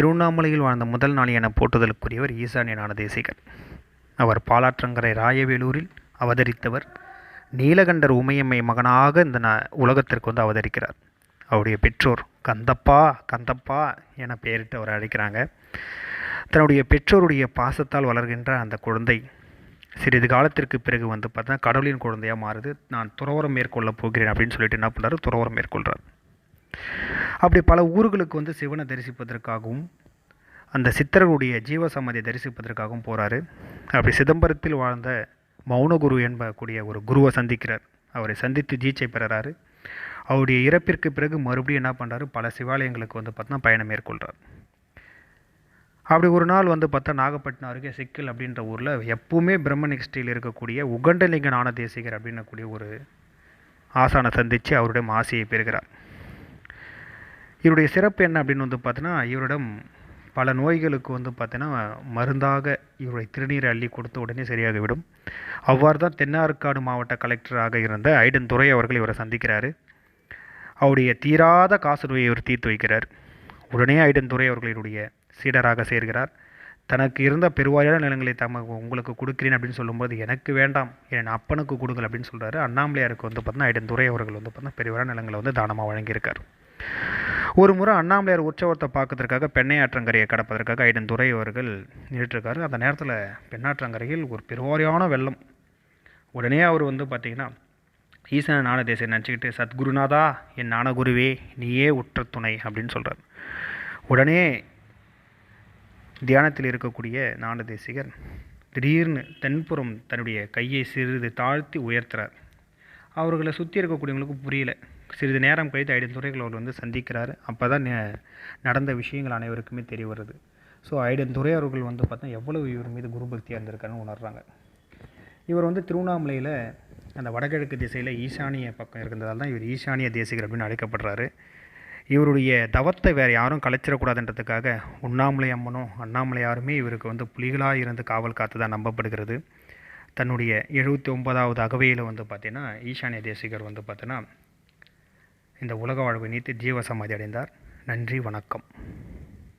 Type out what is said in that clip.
திருவண்ணாமலையில் வாழ்ந்த முதல் நாள் என போற்றுதலுக்குரியவர் ஈசானிய ஞானதேசிகர் அவர் பாலாற்றங்கரை ராயவேலூரில் அவதரித்தவர் நீலகண்டர் உமையம்மை மகனாக இந்த ந உலகத்திற்கு வந்து அவதரிக்கிறார். அவருடைய பெற்றோர் கந்தப்பா கந்தப்பா என பெயரிட்டு அவர் அழைக்கிறாங்க. தன்னுடைய பெற்றோருடைய பாசத்தால் வளர்கின்ற அந்த குழந்தை சிறிது காலத்திற்கு பிறகு வந்து பார்த்தா கடவுளின் குழந்தையாக மாறுது. நான் துறவரம் மேற்கொள்ள போகிறேன் அப்படின்னு சொல்லிட்டு என்ன பண்ணுறாரு துறவரம் மேற்கொள்கிறார் அப்படி பல ஊர்களுக்கு வந்து சிவனை தரிசிப்பதற்காகவும் அந்த சித்தர்களுடைய ஜீவசமாதியை தரிசிப்பதற்காகவும் போகிறாரு அப்படி சிதம்பரத்தில் வாழ்ந்த மௌனகுரு என்பக்கூடிய ஒரு குருவை சந்திக்கிறார். அவரை சந்தித்து ஜீச்சை பெறுறாரு அவருடைய இறப்பிற்கு பிறகு மறுபடியும் என்ன பண்ணுறாரு பல சிவாலயங்களுக்கு வந்து பார்த்தா பயணம் மேற்கொள்கிறார் அப்படி ஒரு நாள் வந்து பார்த்தா நாகப்பட்டினம் அருகே சிக்கல் அப்படின்ற ஊரில் எப்பவுமே பிரம்ம நிஷ்டியில் இருக்கக்கூடிய உகண்டலிங்க ஞானதேசிகர் அப்படின்னக்கூடிய ஒரு ஆசானை சந்தித்து அவருடைய ஆசையை பெறுகிறார். இவருடைய சிறப்பு என்ன அப்படின்னு வந்து பார்த்தீங்கன்னா இவரிடம் பல நோய்களுக்கு வந்து பார்த்தீங்கன்னா மருந்தாக இவருடைய திருநீரை அள்ளி கொடுத்த உடனே சரியாகிவிடும். அவ்வாறு தான் தென்னார்காடு மாவட்ட கலெக்டராக இருந்த ஐடன் துறை அவர்கள் இவரை சந்திக்கிறார். அவருடைய தீராத காசு நோயை இவர் தீர்த்து வைக்கிறார். உடனே ஐடன் துறை அவர்களினுடைய சீடராக சேர்கிறார். தனக்கு இருந்த பெருவாரியான நிலங்களை தம உங்களுக்கு கொடுக்கிறேன் அப்படின்னு சொல்லும்போது எனக்கு வேண்டாம் என் அப்பனுக்கு கொடுங்கள் அப்படின்னு சொல்கிறாரு அண்ணாமலையாருக்கு வந்து பார்த்தீங்கன்னா ஐடன் துறை அவர்கள் வந்து பார்த்தீங்கன்னா பெருவாரியான நிலங்களை வந்து தானமாக வழங்கியிருக்கார். ஒரு முறை அண்ணாமலையார் உற்சவத்தை பார்க்கறதுக்காக பெண்ணையாற்றங்கரையை கடப்பதற்காக ஐடன் துறை அவர்கள் நின்றுட்டுருக்காரு. அந்த நேரத்தில் பெண்ணாற்றங்கரையில் ஒரு பெருவாரியான வெள்ளம். உடனே அவர் வந்து பார்த்திங்கன்னா ஈசன ஞானதேசை நினச்சிக்கிட்டு சத்குருநாதா என் ஞானகுருவே நீயே உற்ற துணை அப்படின்னு சொல்கிறார் உடனே தியானத்தில் இருக்கக்கூடிய ஞானதேசிகர் திடீர்னு தென்புறம் தன்னுடைய கையை சிறிது தாழ்த்தி உயர்த்துறார். அவர்களை சுற்றி இருக்கக்கூடியவங்களுக்கு புரியல. சிறிது நேரம் கழித்து ஐடன் துறைகள் அவர் வந்து சந்திக்கிறார். அப்போ தான் நடந்த விஷயங்கள் அனைவருக்குமே தெரிய வருது. ஸோ ஐடன் துறை அவர்கள் வந்து பார்த்தா எவ்வளவு இவர் மீது குரு பக்தியாக இருந்திருக்காருன்னு உணர்றாங்க. இவர் வந்து திருவண்ணாமலையில் அந்த வடகிழக்கு திசையில் ஈசானிய பக்கம் இருக்கிறதால தான் இவர் ஈசானிய தேசிகர் அப்படின்னு அழைக்கப்படுறாரு. இவருடைய தவத்தை வேறு யாரும் கலைச்சிடக்கூடாதுன்றதுக்காக உண்ணாமலை அம்மனும் அண்ணாமலையாருமே இவருக்கு வந்து புலிகளாக இருந்து காவல் காத்து தான் நம்பப்படுகிறது. தன்னுடைய எழுபத்தி ஒன்பதாவது அகவையில் வந்து பார்த்திங்கன்னா ஈசானிய தேசிகர் வந்து பார்த்தீங்கன்னா இந்த உலக வாழ்வை நீத்து ஜீவசமாதி அடைந்தார். நன்றி வணக்கம்.